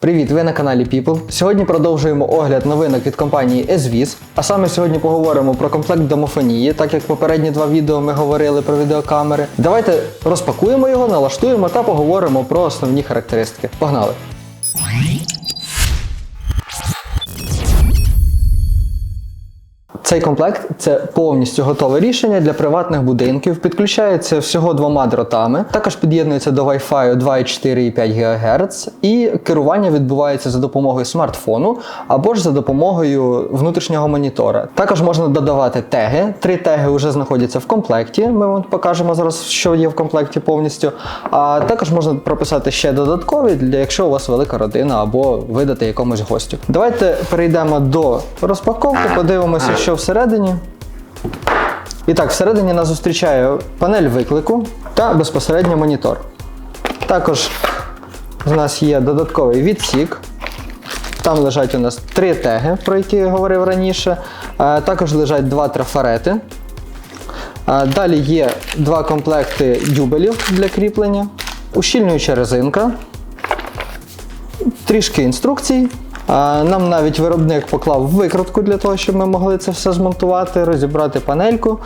Привіт, ви на каналі People. Сьогодні продовжуємо огляд новинок від компанії SVIS. А саме сьогодні поговоримо про комплект домофонії, так як попередні два відео ми говорили про відеокамери. Давайте розпакуємо його, налаштуємо та поговоримо про основні характеристики. Погнали! Цей комплект це повністю готове рішення для приватних будинків. Підключається всього двома дротами. Також під'єднується до Wi-Fi 2,4 і 5 ГГц, і керування відбувається за допомогою смартфону або ж за допомогою внутрішнього монітора. Також можна додавати теги. Три теги вже знаходяться в комплекті. Ми вам покажемо зараз, що є в комплекті повністю. А також можна прописати ще додаткові, для якщо у вас велика родина або видати якомусь гостю. Давайте перейдемо до розпаковки, подивимося, що всередині. І так, всередині нас зустрічає панель виклику та безпосередньо монітор. Також у нас є додатковий відсік. Там лежать у нас три теги, про які я говорив раніше. Е, Також лежать два трафарети. Е, Далі є два комплекти дюбелів для кріплення, ущільнююча резинка, трішки інструкцій. Нам навіть виробник поклав викрутку для того, щоб ми могли це все змонтувати, розібрати панельку.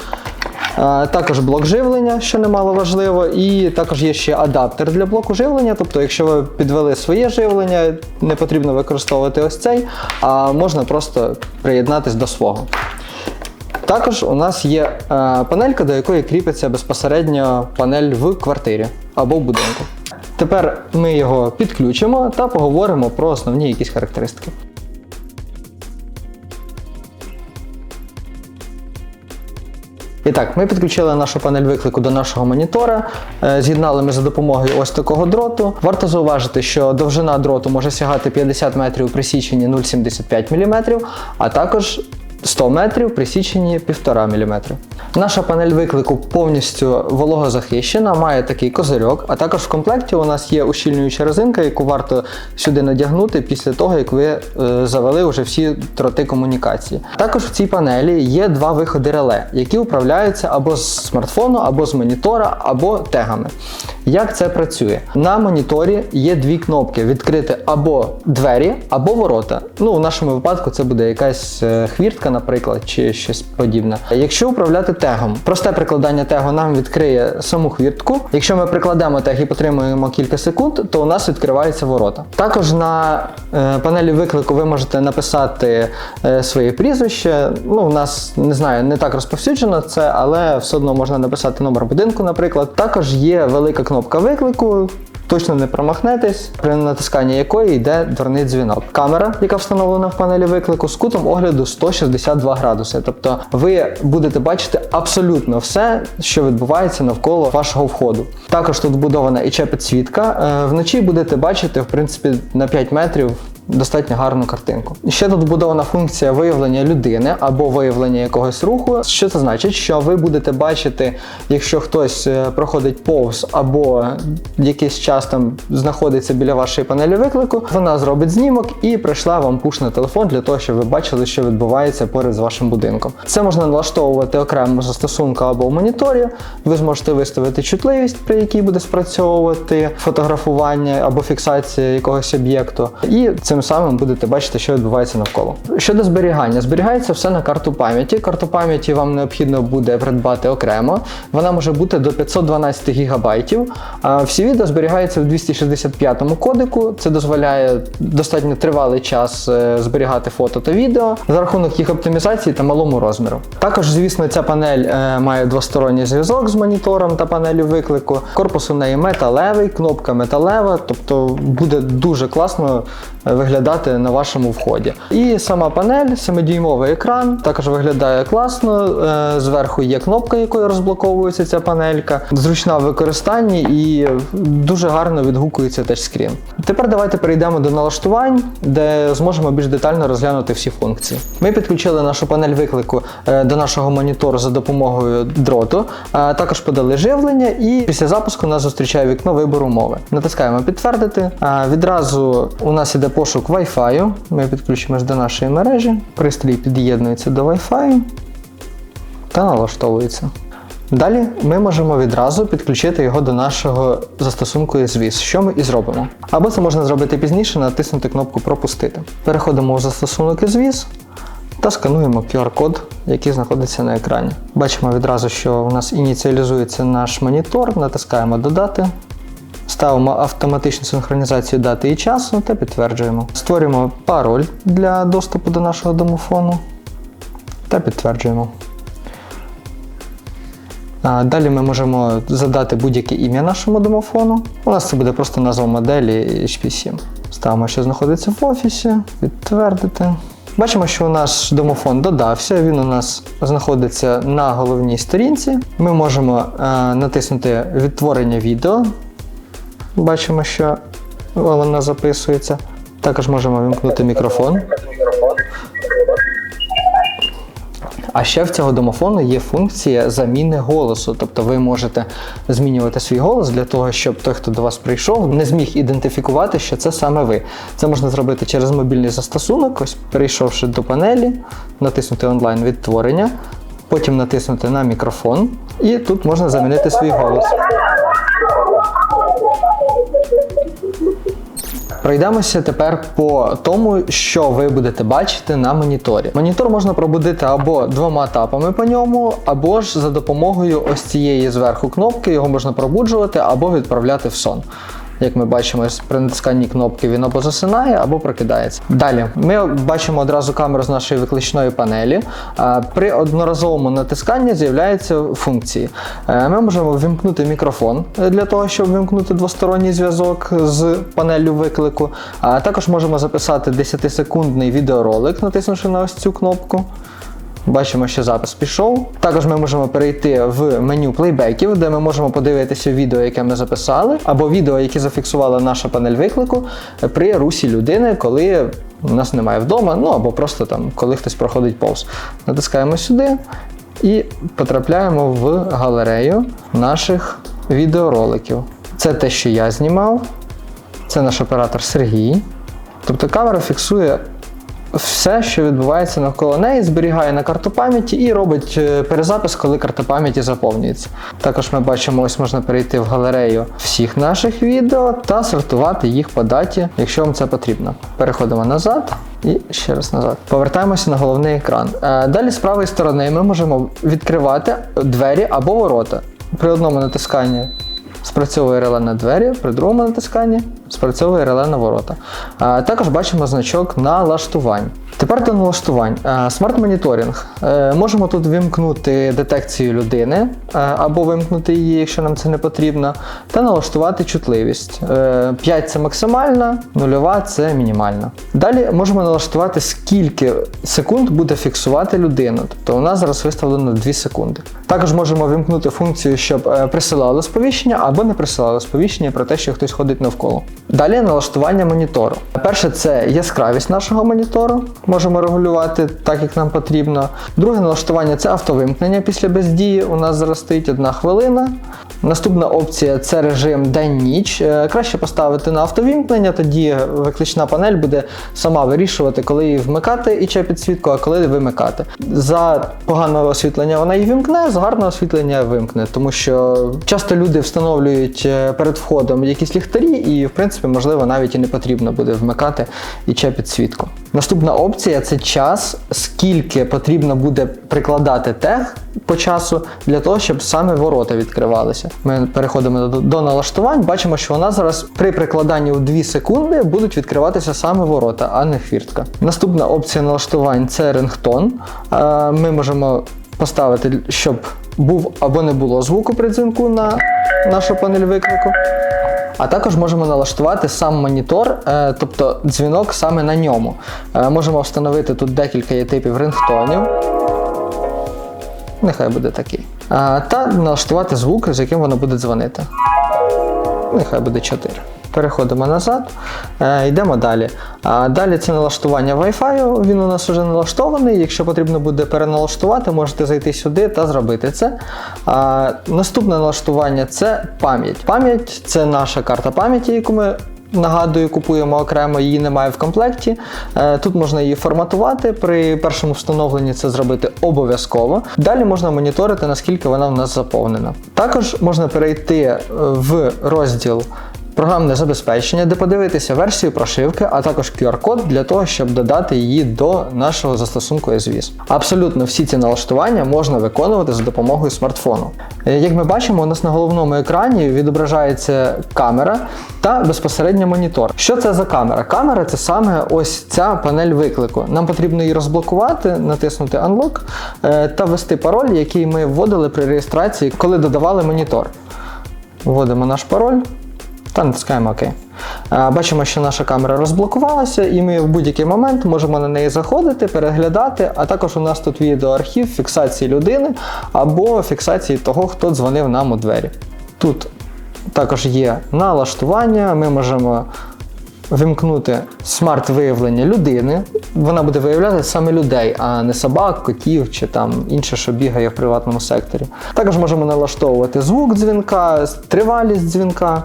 Також блок живлення, що немало важливо, і також є ще адаптер для блоку живлення. Тобто, якщо ви підвели своє живлення, не потрібно використовувати ось цей, а можна просто приєднатись до свого. Також у нас є е, панелька, до якої кріпиться безпосередньо панель в квартирі або в будинку. Тепер ми його підключимо та поговоримо про основні якісь характеристики. І так, ми підключили нашу панель виклику до нашого монітора. Е, З'єднали ми за допомогою ось такого дроту. Варто зауважити, що довжина дроту може сягати 50 метрів при січенні 0,75 мм, а також 100 метрів при січенні 1,5 мм. Наша панель виклику повністю вологозахищена, має такий козирьок, а також в комплекті у нас є ущільнююча резинка, яку варто сюди надягнути після того, як ви е, завели вже всі дроти комунікації. Також в цій панелі є два виходи реле, які управляються або з смартфону, або з монітора, або тегами. Як це працює? На моніторі є дві кнопки: відкрити або двері, або ворота. Ну, в нашому випадку це буде якась е, хвіртка, наприклад, чи щось подібне. Якщо управляти тегом, просте прикладання тегу нам відкриє саму хвіртку. Якщо ми прикладемо тег і потримуємо кілька секунд, то у нас відкриваються ворота. Також на е, панелі виклику ви можете написати е, своє прізвище. Ну, у нас не знаю, не так розповсюджено це, але все одно можна написати номер будинку, наприклад. Також є велика кнопка виклику. Точно не промахнетесь, при натисканні якої йде дверний дзвінок. Камера, яка встановлена в панелі виклику, з кутом огляду 162 градуси. Тобто ви будете бачити абсолютно все, що відбувається навколо вашого входу. Також тут вбудована і підсвітка. Е, Вночі будете бачити, в принципі, на 5 метрів достатньо гарну картинку. Ще тут вбудована функція виявлення людини або виявлення якогось руху. Що це значить? Що ви будете бачити, якщо хтось е, проходить повз або якийсь час там знаходиться біля вашої панелі виклику, вона зробить знімок і прийшла вам пуш на телефон для того, щоб ви бачили, що відбувається поряд з вашим будинком. Це можна налаштовувати окремо застосунку або в моніторі. Ви зможете виставити чутливість, при якій буде спрацьовувати фотографування або фіксація якогось об'єкту, і цим самим будете бачити, що відбувається навколо. Щодо зберігання, зберігається все на карту пам'яті. Карту пам'яті вам необхідно буде придбати окремо. Вона може бути до 512 гігабайтів. Всі відео зберігаються в 265 кодеку. Це дозволяє достатньо тривалий час е, зберігати фото та відео за рахунок їх оптимізації та малому розміру. Також, звісно, ця панель е, має двосторонній зв'язок з монітором та панелью виклику. Корпус у неї металевий, кнопка металева, тобто буде дуже класно виглядати на вашому вході. І сама панель, 7-дюймовий екран, також виглядає класно. Е, Зверху є кнопка, якою розблоковується ця панелька. Зручна в використанні і дуже гарно відгукується тачскрін. Тепер давайте перейдемо до налаштувань, де зможемо більш детально розглянути всі функції. Ми підключили нашу панель виклику е, до нашого монітору за допомогою дроту, а також подали живлення, і після запуску нас зустрічає вікно вибору мови. Натискаємо підтвердити. Відразу у нас іде пошук Wi-Fi. Ми підключимось до нашої мережі. Пристрій під'єднується до Wi-Fi та налаштовується. Далі ми можемо відразу підключити його до нашого застосунку SVIS, що ми і зробимо. Або це можна зробити пізніше, натиснути кнопку Пропустити. Переходимо у застосунок SVIS та скануємо QR-код, який знаходиться на екрані. Бачимо відразу, що у нас ініціалізується наш монітор, натискаємо Додати. Ставимо автоматичну синхронізацію дати і часу та підтверджуємо. Створюємо пароль для доступу до нашого домофону та підтверджуємо. Далі ми можемо задати будь-яке ім'я нашому домофону. У нас це буде просто назва моделі HP7. Ставимо, що знаходиться в офісі, підтвердити. Бачимо, що наш домофон додався, він у нас знаходиться на головній сторінці. Ми можемо е, натиснути відтворення відео. Бачимо, що вона записується. Також можемо вимкнути мікрофон. А ще в цього домофону є функція заміни голосу. Тобто ви можете змінювати свій голос для того, щоб той, хто до вас прийшов, не зміг ідентифікувати, що це саме ви. Це можна зробити через мобільний застосунок, ось перейшовши до панелі, натиснути онлайн відтворення, потім натиснути на мікрофон, і тут можна замінити свій голос. Пройдемося тепер по тому, що ви будете бачити на моніторі. Монітор можна пробудити або двома тапами по ньому, або ж за допомогою ось цієї зверху кнопки його можна пробуджувати або відправляти в сон. Як ми бачимо, при натисканні кнопки він або засинає, або прокидається. Далі ми бачимо одразу камеру з нашої викличної панелі. При одноразовому натисканні з'являються функції. Е, Ми можемо вимкнути мікрофон для того, щоб вимкнути двосторонній зв'язок з панеллю виклику. Також можемо записати 10-секундний відеоролик, натиснувши на ось цю кнопку. Бачимо, що запис пішов. Також ми можемо перейти в меню плейбеків, де ми можемо подивитися відео, яке ми записали, або відео, яке зафіксувала наша панель виклику при русі людини, коли нас немає вдома, ну або просто там, коли хтось проходить повз. Натискаємо сюди і потрапляємо в галерею наших відеороликів. Це те, що я знімав. Це наш оператор Сергій. Тобто камера фіксує все, що відбувається навколо неї, зберігає на карту пам'яті і робить е, перезапис, коли карта пам'яті заповнюється. Також ми бачимо, ось можна перейти в галерею всіх наших відео та сортувати їх по даті, якщо вам це потрібно. Переходимо назад. І ще раз назад. Повертаємося на головний екран. Е, Далі з правої сторони ми можемо відкривати двері або ворота. При одному натисканні спрацьовує реле на двері, при другому натисканні спрацьовує реле на ворота. Також бачимо значок налаштувань. Тепер до налаштувань. Смарт-моніторинг. Е, Можемо тут вимкнути детекцію людини е, або вимкнути її, якщо нам це не потрібно, та налаштувати чутливість. 5 це максимальна, нульова це мінімальна. Далі можемо налаштувати, скільки секунд буде фіксувати людину. Тобто у нас зараз виставлено 2 секунди. Також можемо вимкнути функцію, щоб е, присилали сповіщення або не присилали сповіщення про те, що хтось ходить навколо. Далі налаштування монітору. Перше, це яскравість нашого монітору. Можемо регулювати так, як нам потрібно. Друге налаштування це автовимкнення після бездії. У нас зараз стоїть одна хвилина. Наступна опція це режим день-ніч. Е, Краще поставити на автовімкнення, тоді виклична панель буде сама вирішувати, коли її вмикати і чи підсвітку, а коли вимикати. За поганого освітлення вона її вимкне, за гарного освітлення вимкне, тому що часто люди встановлюють е, перед входом якісь ліхтарі, і в принципі, можливо, навіть і не потрібно буде вмикати і чи підсвітку. Наступна опція це час, скільки потрібно буде прикладати тег по часу для того, щоб саме ворота відкривалися. Ми переходимо до, до налаштувань, бачимо, що нас зараз при прикладанні у 2 секунди будуть відкриватися саме ворота, а не хвіртка. Наступна опція налаштувань це рингтон. Е, Ми можемо поставити, щоб був або не було звуку при дзвінку на нашу панель виклику. А також можемо налаштувати сам монітор, е, тобто дзвінок саме на ньому. Е, Можемо встановити тут декілька є типів рингтонів. Нехай буде такий. Та налаштувати звук, з яким воно буде дзвонити. Нехай буде 4. Переходимо назад, е, йдемо далі. Далі це налаштування Wi-Fi, він у нас вже налаштований. Якщо потрібно буде переналаштувати, можете зайти сюди та зробити це. Наступне налаштування це пам'ять. Пам'ять це наша карта пам'яті, яку ми Нагадую, купуємо окремо, її немає в комплекті. Е, Тут можна її форматувати. При першому встановленні це зробити обов'язково. Далі можна моніторити, наскільки вона в нас заповнена. Також можна перейти е, в розділ програмне забезпечення, де подивитися версію прошивки, а також QR-код для того, щоб додати її до нашого застосунку SVIS. Абсолютно всі ці налаштування можна виконувати за допомогою смартфону. Е, Як ми бачимо, у нас на головному екрані відображається камера та безпосередньо монітор. Що це за камера? Камера це саме ось ця панель виклику. Нам потрібно її розблокувати, натиснути Unlock е, та ввести пароль, який ми вводили при реєстрації, коли додавали монітор. Вводимо наш пароль та натискаємо ОК. Бачимо, що наша камера розблокувалася, і ми в будь-який момент можемо на неї заходити, переглядати, а також у нас тут відеоархів фіксації людини або фіксації того, хто дзвонив нам у двері. Тут також є налаштування, ми можемо вимкнути смарт-виявлення людини. Вона буде виявляти саме людей, а не собак, котів чи там інше, що бігає в приватному секторі. Також можемо налаштовувати звук дзвінка, тривалість дзвінка.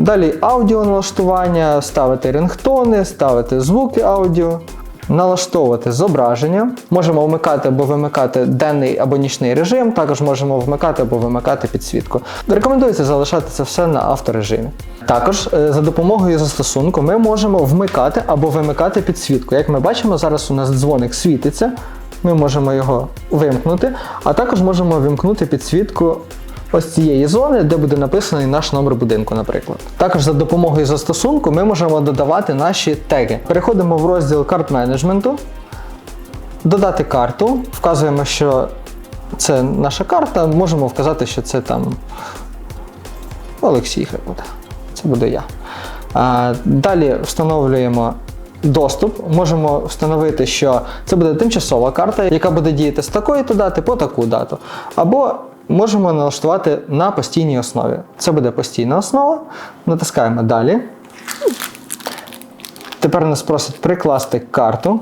Далі аудіо налаштування, ставити рингтони, ставити звуки аудіо, налаштовувати зображення. Можемо вмикати або вимикати денний або нічний режим, також можемо вмикати або вимикати підсвітку. Рекомендується залишати це все на авторежимі. Також е, за допомогою застосунку ми можемо вмикати або вимикати підсвітку. Як ми бачимо, зараз у нас дзвоник світиться. Ми можемо його вимкнути, а також можемо вимкнути підсвітку ось цієї зони, де буде написаний наш номер будинку, наприклад. Також за допомогою застосунку ми можемо додавати наші теги. Переходимо в розділ карт менеджменту, додати карту, вказуємо, що це наша карта, можемо вказати, що це там Олексій хай буде. Це буде я. Далі встановлюємо доступ. Можемо встановити, що це буде тимчасова карта, яка буде діяти з такої то дати по таку дату. Або можемо налаштувати на постійній основі. Це буде постійна основа. Натискаємо далі. Тепер нас просить прикласти карту.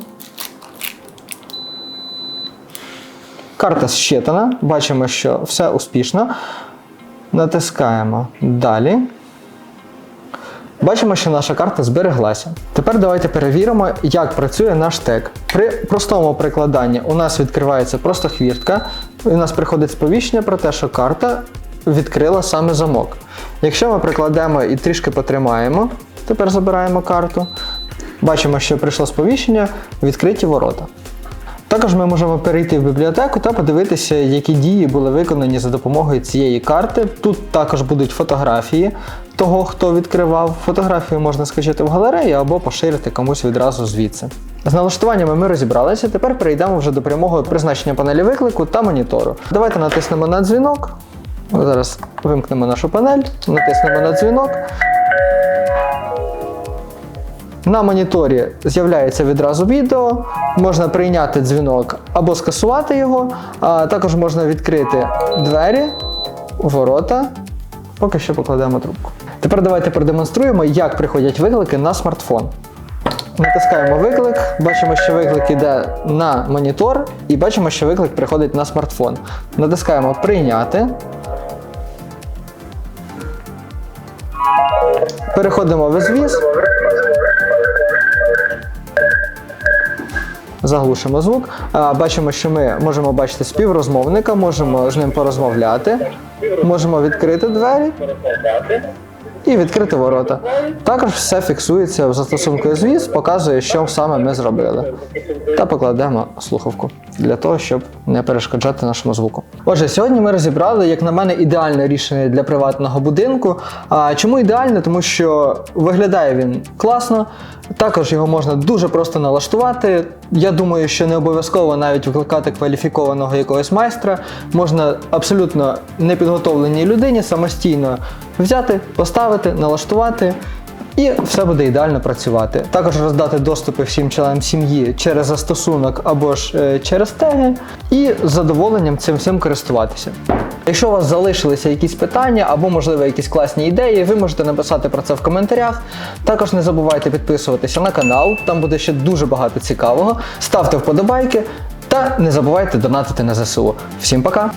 Карта зчитана. Бачимо, що все успішно. Натискаємо далі. Бачимо, що наша карта збереглася. Тепер давайте перевіримо, як працює наш тег. При простому прикладанні у нас відкривається просто хвіртка, і у нас приходить сповіщення про те, що карта відкрила саме замок. Якщо ми прикладемо і трішки потримаємо, тепер забираємо карту, бачимо, що прийшло сповіщення, відкриті ворота. Також ми можемо перейти в бібліотеку та подивитися, які дії були виконані за допомогою цієї карти. Тут також будуть фотографії того, хто відкривав. Фотографію можна скачати в галереї або поширити комусь відразу звідси. З налаштуваннями ми розібралися. Тепер перейдемо вже до прямого призначення панелі виклику та монітору. Давайте натиснемо на дзвінок. Зараз вимкнемо нашу панель, натиснемо на дзвінок. На моніторі з'являється відразу відео, можна прийняти дзвінок або скасувати його, а також можна відкрити двері, ворота. Поки що покладемо трубку. Тепер давайте продемонструємо, як приходять виклики на смартфон. Натискаємо виклик, бачимо, що виклик йде на монітор, і бачимо, що виклик приходить на смартфон. Натискаємо Прийняти. Переходимо в звіз. Заглушимо звук. Бачимо, що ми можемо бачити співрозмовника, можемо з ним порозмовляти, можемо відкрити двері і відкрити ворота. Також все фіксується в застосунку звіз, показує, що саме ми зробили. Та покладемо слухавку для того, щоб не перешкоджати нашому звуку. Отже, сьогодні ми розібрали, як на мене, ідеальне рішення для приватного будинку. А чому ідеальне? Тому що виглядає він класно. Також його можна дуже просто налаштувати. Я думаю, що не обов'язково навіть викликати кваліфікованого якогось майстра. Можна абсолютно непідготовленій людині самостійно взяти, поставити, налаштувати. І все буде ідеально працювати. Також роздати доступи всім членам сім'ї через застосунок або ж е, через теги, і з задоволенням цим всім користуватися. Якщо у вас залишилися якісь питання або, можливо, якісь класні ідеї, ви можете написати про це в коментарях. Також не забувайте підписуватися на канал, там буде ще дуже багато цікавого. Ставте вподобайки та не забувайте донатити на ЗСУ. Всім пока!